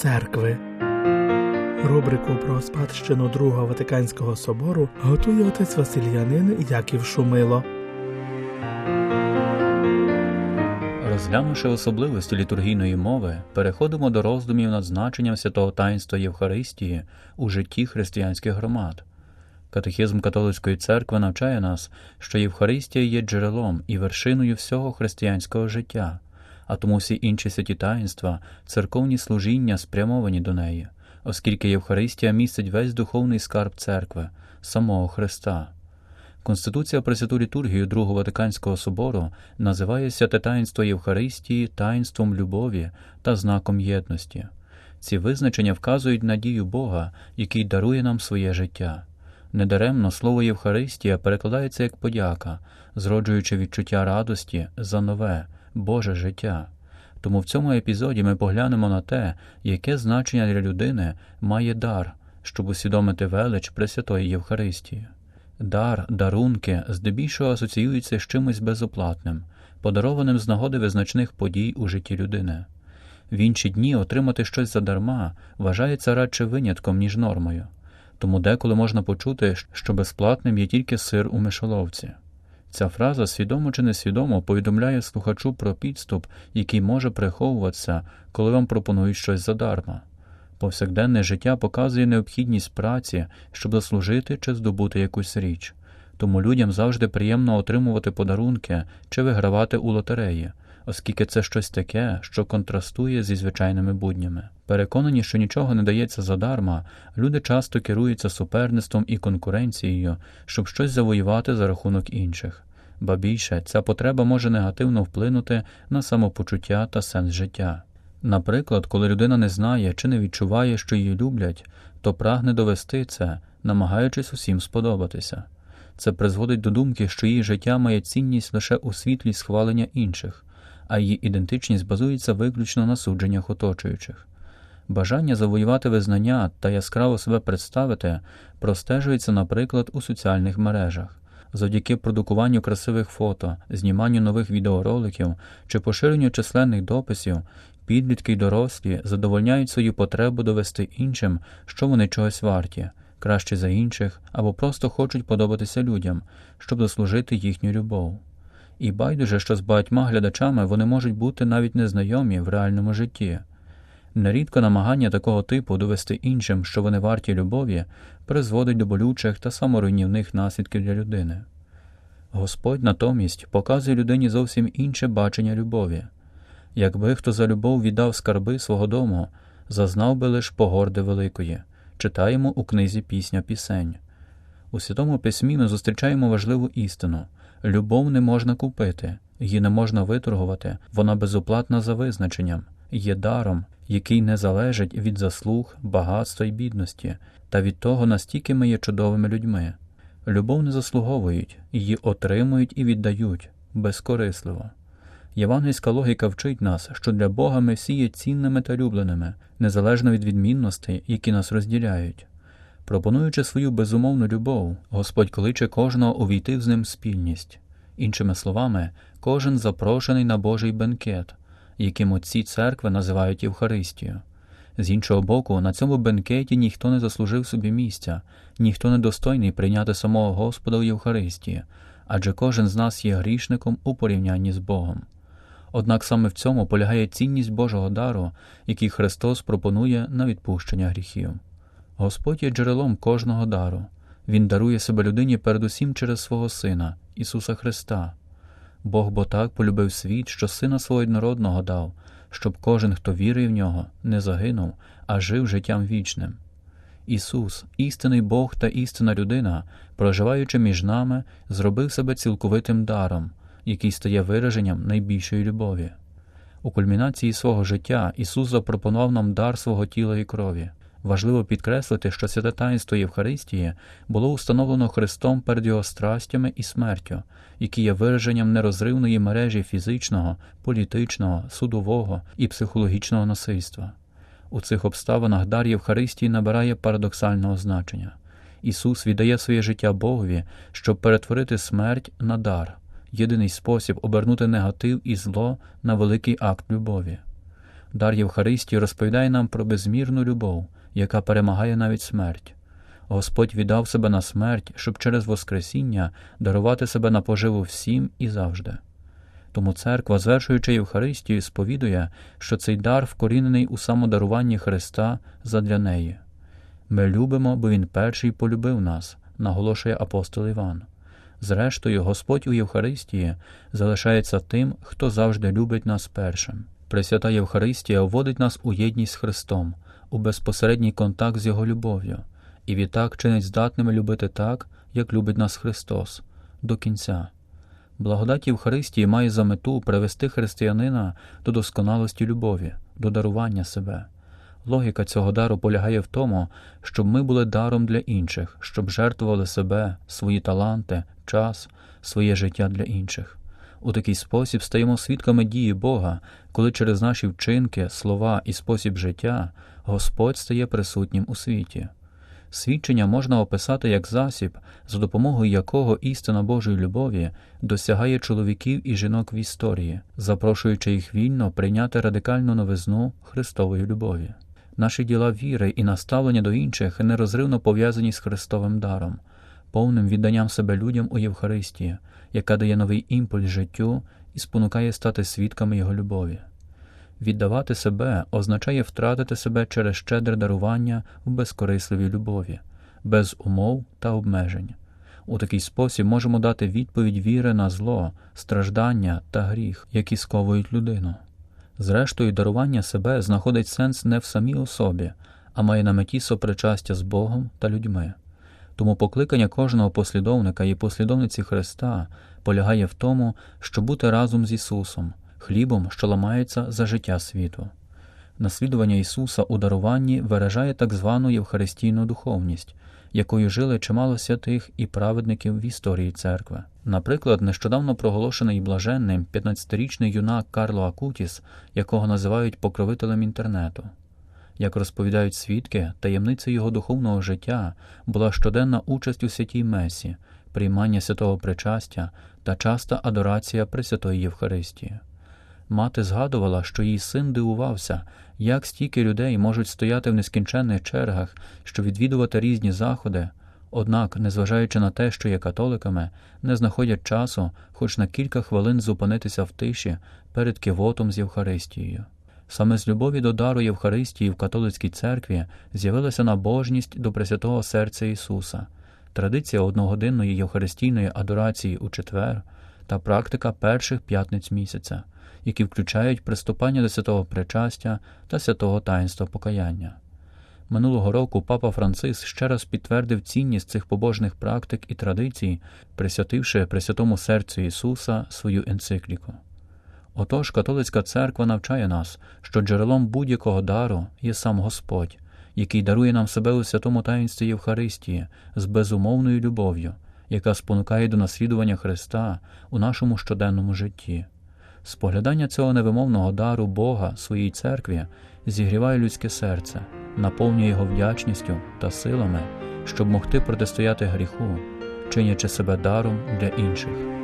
церкви. Рубрику про спадщину Другого Ватиканського собору готує отець Васильянин Яків Шумило. Розглянувши особливості літургійної мови, переходимо до роздумів над значенням святого таїнства Євхаристії у житті християнських громад. Катехізм католицької церкви навчає нас, що Євхаристія є джерелом і вершиною всього християнського життя, а тому всі інші святі таїнства, церковні служіння спрямовані до неї, оскільки Євхаристія містить весь духовний скарб церкви, самого Христа. Конституція про святу літургію Другого Ватиканського собору називає святе таїнство Євхаристії таїнством любові та знаком єдності. Ці визначення вказують надію Бога, який дарує нам своє життя. Недаремно слово Євхаристія перекладається як подяка, зроджуючи відчуття радості за нове, Боже життя. Тому в цьому епізоді ми поглянемо на те, яке значення для людини має дар, щоб усвідомити велич Пресвятої Євхаристії. Дар, дарунки здебільшого асоціюються з чимось безоплатним, подарованим з нагоди визначних подій у житті людини. В інші дні отримати щось задарма вважається радше винятком, ніж нормою, тому деколи можна почути, що безплатним є тільки сир у мишоловці. Ця фраза свідомо чи несвідомо повідомляє слухачу про підступ, який може приховуватися, коли вам пропонують щось задарма. Повсякденне життя показує необхідність праці, щоб заслужити чи здобути якусь річ. Тому людям завжди приємно отримувати подарунки чи вигравати у лотереї, оскільки це щось таке, що контрастує зі звичайними буднями. Переконані, що нічого не дається задарма, люди часто керуються суперництвом і конкуренцією, щоб щось завоювати за рахунок інших. Ба більше, ця потреба може негативно вплинути на самопочуття та сенс життя. Наприклад, коли людина не знає чи не відчуває, що її люблять, то прагне довести це, намагаючись усім сподобатися. Це призводить до думки, що її життя має цінність лише у світлі схвалення інших, а її ідентичність базується виключно на судженнях оточуючих. Бажання завоювати визнання та яскраво себе представити простежується, наприклад, у соціальних мережах. Завдяки продукуванню красивих фото, зніманню нових відеороликів чи поширенню численних дописів, підлітки й дорослі задовольняють свою потребу довести іншим, що вони чогось варті, краще за інших, або просто хочуть подобатися людям, щоб заслужити їхню любов. І байдуже, що з багатьма глядачами вони можуть бути навіть незнайомі в реальному житті. Нерідко намагання такого типу довести іншим, що вони варті любові, призводить до болючих та саморуйнівних наслідків для людини. Господь натомість показує людині зовсім інше бачення любові. Якби хто за любов віддав скарби свого дому, зазнав би лиш погорди великої, читаємо у книзі Пісня Пісень. У Святому Письмі ми зустрічаємо важливу істину любов не можна купити, її не можна виторгувати, вона безоплатна за визначенням, є даром, який не залежить від заслуг, багатства й бідності, та від того, настільки ми є чудовими людьми. Любов не заслуговують, її отримують і віддають безкорисливо. Євангельська логіка вчить нас, що для Бога ми всі є цінними та любленими, незалежно від відмінностей, які нас розділяють. Пропонуючи свою безумовну любов, Господь кличе кожного увійти з ним спільність. Іншими словами, кожен запрошений на Божий бенкет, яким отці церкви називають Євхаристію. З іншого боку, на цьому бенкеті ніхто не заслужив собі місця, ніхто не достойний прийняти самого Господа в Євхаристії, адже кожен з нас є грішником у порівнянні з Богом. Однак саме в цьому полягає цінність Божого дару, який Христос пропонує на відпущення гріхів. Господь є джерелом кожного дару, Він дарує себе людині передусім через свого Сина, Ісуса Христа. Бог бо так полюбив світ, що Сина свого однородного дав, щоб кожен, хто вірує в нього, не загинув, а жив життям вічним. Ісус, істинний Бог та істинна людина, проживаючи між нами, зробив себе цілковитим даром, який стає вираженням найбільшої любові. У кульмінації свого життя Ісус запропонував нам дар свого тіла і крові. Важливо підкреслити, що святе таїнство Євхаристії було установлено Христом перед Його страстями і смертю, які є вираженням нерозривної мережі фізичного, політичного, судового і психологічного насильства. У цих обставинах дар Євхаристії набирає парадоксального значення. Ісус віддає своє життя Богові, щоб перетворити смерть на дар, єдиний спосіб обернути негатив і зло на великий акт любові. Дар Євхаристії розповідає нам про безмірну любов, яка перемагає навіть смерть. Господь віддав себе на смерть, щоб через Воскресіння дарувати себе на поживу всім і завжди. Тому церква, звершуючи Євхаристію, сповідує, що цей дар вкорінений у самодаруванні Христа задля неї. Ми любимо, бо Він перший полюбив нас, наголошує апостол Іван. Зрештою, Господь у Євхаристії залишається тим, хто завжди любить нас першим. Пресвята Євхаристія вводить нас у єдність з Христом, у безпосередній контакт з Його любов'ю, і відтак чинить здатними любити так, як любить нас Христос, до кінця. Благодать Євхаристії має за мету привести християнина до досконалості любові, до дарування себе. Логіка цього дару полягає в тому, щоб ми були даром для інших, щоб жертвували себе, свої таланти, час, своє життя для інших. У такий спосіб стаємо свідками дії Бога, коли через наші вчинки, слова і спосіб життя Господь стає присутнім у світі. Свідчення можна описати як засіб, за допомогою якого істина Божої любові досягає чоловіків і жінок в історії, запрошуючи їх вільно прийняти радикальну новизну Христової любові. Наші діла віри і наставлення до інших нерозривно пов'язані з Христовим даром, повним відданням себе людям у Євхаристії, яка дає новий імпульс життю і спонукає стати свідками Його любові. Віддавати себе означає втратити себе через щедре дарування в безкорисливій любові, без умов та обмежень. У такий спосіб можемо дати відповідь віри на зло, страждання та гріх, які сковують людину. Зрештою, дарування себе знаходить сенс не в самій особі, а має на меті сопричастя з Богом та людьми. Тому покликання кожного послідовника і послідовниці Христа полягає в тому, щоб бути разом з Ісусом, хлібом, що ламається за життя світу. Наслідування Ісуса у даруванні виражає так звану євхаристійну духовність, якою жили чимало святих і праведників в історії церкви. Наприклад, нещодавно проголошений блаженним 15-річний юнак Карло Акутіс, якого називають покровителем інтернету. Як розповідають свідки, таємницею його духовного життя була щоденна участь у святій Месі, приймання святого причастя та часта адорація Пресвятої Євхаристії. Мати згадувала, що її син дивувався, як стільки людей можуть стояти в нескінченних чергах, щоб відвідувати різні заходи, однак, незважаючи на те, що є католиками, не знаходять часу хоч на кілька хвилин зупинитися в тиші перед кивотом з Євхаристією. Саме з любові до дару Євхаристії в католицькій церкві з'явилася набожність до Пресвятого серця Ісуса, традиція одногодинної євхаристійної адорації у четвер та практика перших п'ятниць місяця, які включають приступання до святого причастя та святого таїнства покаяння. Минулого року папа Франциск ще раз підтвердив цінність цих побожних практик і традицій, присвятивши Пресвятому серцю Ісуса свою енцикліку. Отож, католицька церква навчає нас, що джерелом будь-якого дару є сам Господь, який дарує нам себе у святому таїнстві Євхаристії з безумовною любов'ю, яка спонукає до наслідування Христа у нашому щоденному житті. Споглядання цього невимовного дару Бога своїй церкві зігріває людське серце, наповнює його вдячністю та силами, щоб могти протистояти гріху, чинячи себе даром для інших.